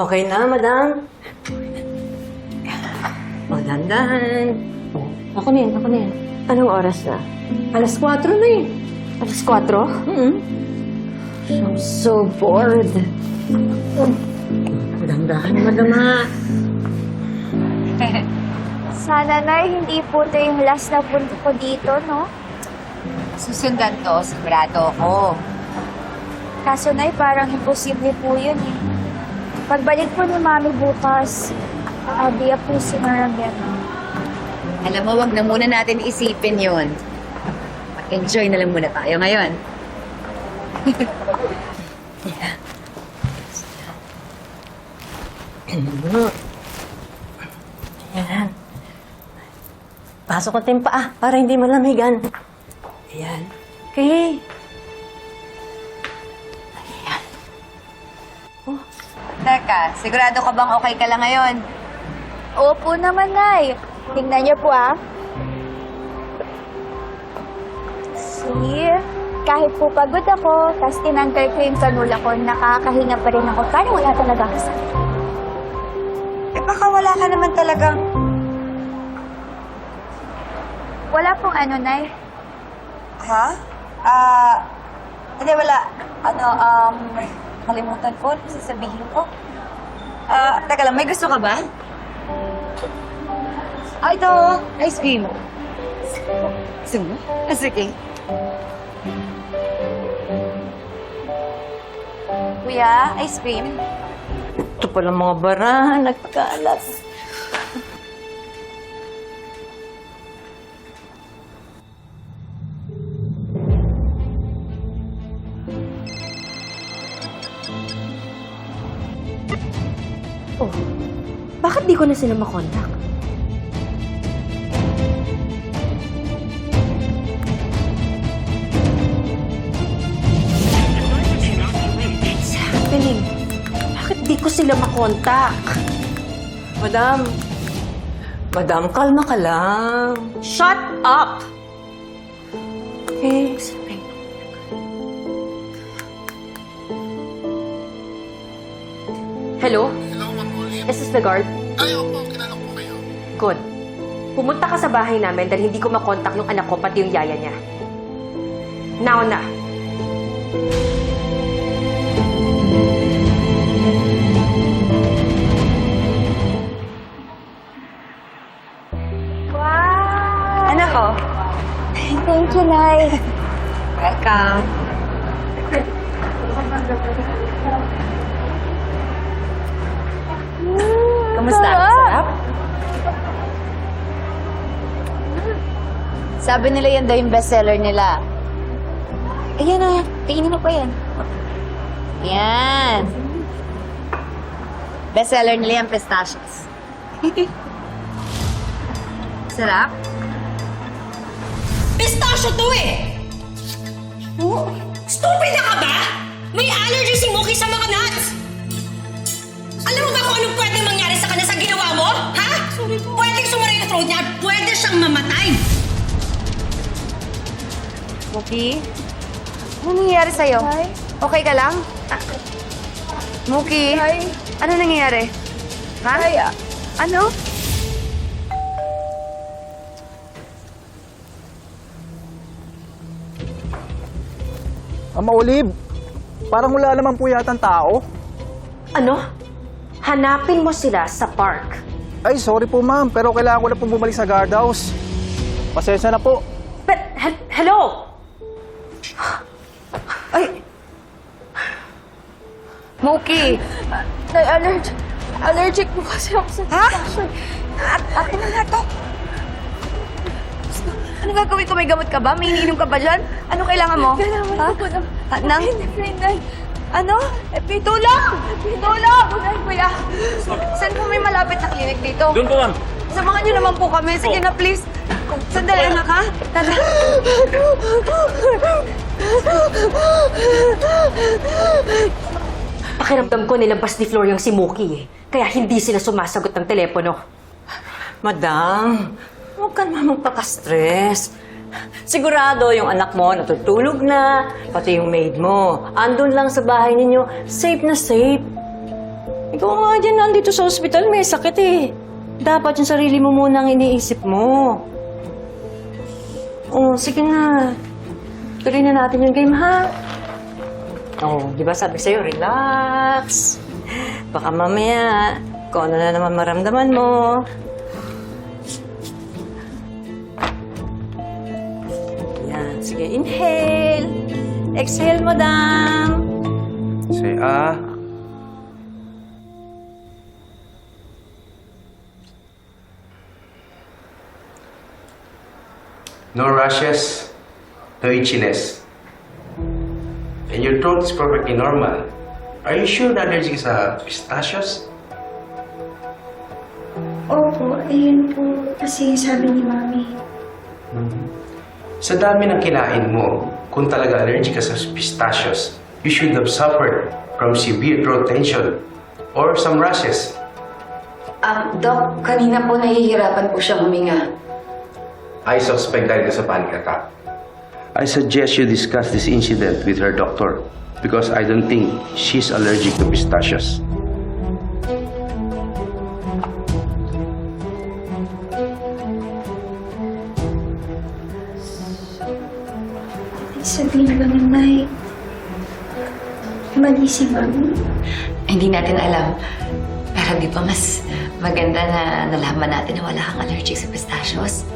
Okay na, madam? O, dandahan. Ako na yan, ako na yan. Anong oras na? Alas 4 na eh. Alas 4? Hmm? I'm so bored. Dandahan, madam ha. Sana na hindi po ito yung last na punto ko dito, no? Susundan to, sigurado ako. Kaso na parang imposible po yun eh. Pagbalik po ni Mami bukas, aabiya po si Marabel. Alam mo, wag na muna natin isipin yun. Mag-enjoy na lang muna tayo ngayon. Ayan. Pasok natin pa ah, para hindi malamigan. Ayan. Okay. Teka, sigurado ka bang okay ka lang ngayon? Opo naman, Nay. Tingnan niyo po ah. See? Kahit po pagod ako, tapos tinanggal ko yung kanula ko, nakakahinga pa rin ako. Parang wala talaga ako sa Eh baka wala ka naman talagang... Wala pong ano, Nay. Ha? Ah... hindi, wala. Ano, um... Kalimutan ko, ano sasabihin ko? Ah, teka lang, may gusto ka ba? Ah, ito, ice cream. Gusto mo? Ah, sige. Kuya, ice cream? Ito pala mga barahan, nagkalat. Oh, bakit di ko na sila makontak? What's happening? Bakit di ko sila makontak? Madam. Madam, kalma ka lang. Shut up! Hello? Hello, Ma'am Olive. This is the guard. Ay, opo, kilala ko kayo. Good. Pumunta ka sa bahay namin dahil hindi ko makontak yung anak ko pati yung yaya niya. Now na. Wow! Anak ko? Thank you, Nay. Welcome. Kamusta? Sarap? Sabi nila yan daw yung bestseller nila. Ayan na, tingnan mo pa yan. Yan. Bestseller nila yung pistachios. Sarap? Pistachio to eh! Oh, stupid na ka ba? May allergy si Mookie sa mga nuts! Alam mo ba kung anong pwede throat niya at pwede siyang mamatay. Muki? Ano nangyayari sa'yo? Okay ka lang? Muki? Ano nangyayari? Ha? Ano? Mama Olive, parang wala naman po yata tao. Ano? Hanapin mo sila sa park. Ay, sorry po ma'am, pero kailangan ko na po bumalik sa guardhouse. Pasensya na po. But, he- hello? Muki! Allergic, allergic po kasi ako sa Ha? At, at ano na to? Ano gagawin ko? May gamot ka ba? May iniinom ka ba dyan? Ano kailangan mo? Kailangan ha? ko po ng... Ah, nang? Nay, Ano? Eh, tulong! Tulong! Kuya, saan po may malapit na clinic dito? Doon po, ma'am. Samahan niyo naman po kami. Sige na, please. Sandali, anak, ha? Tara. Pakiramdam ko nilabas ni Flor yung si Mookie eh. Kaya hindi sila sumasagot ng telepono. Madam, huwag ka naman magpaka-stress. Sigurado yung anak mo natutulog na, pati yung maid mo. Andun lang sa bahay ninyo, safe na safe. Ikaw nga dyan nandito sa ospital, may sakit eh. Dapat yung sarili mo muna ang iniisip mo. Oh, sige na. Tuloy na natin yung game, ha? Oh, di ba sabi sa'yo, relax. Baka mamaya, kung ano na naman maramdaman mo. Sige, inhale. Exhale, madam. Say ah. No rashes, no itchiness. And your throat is perfectly normal. Are you sure na allergic sa pistachios? Opo, ayun po kasi sabi ni Mami. Sa dami ng kinain mo, kung talaga allergic ka sa pistachios, you should have suffered from severe throat tension or some rashes. Um, Doc, kanina po nahihirapan po siyang huminga. I suspect dahil ka sa panic attack. I suggest you discuss this incident with her doctor because I don't think she's allergic to pistachios. Sabihin ba ni Nay, mali si Mami? Hindi natin alam. Pero di ba mas maganda na nalaman natin na wala kang allergic sa pistachios?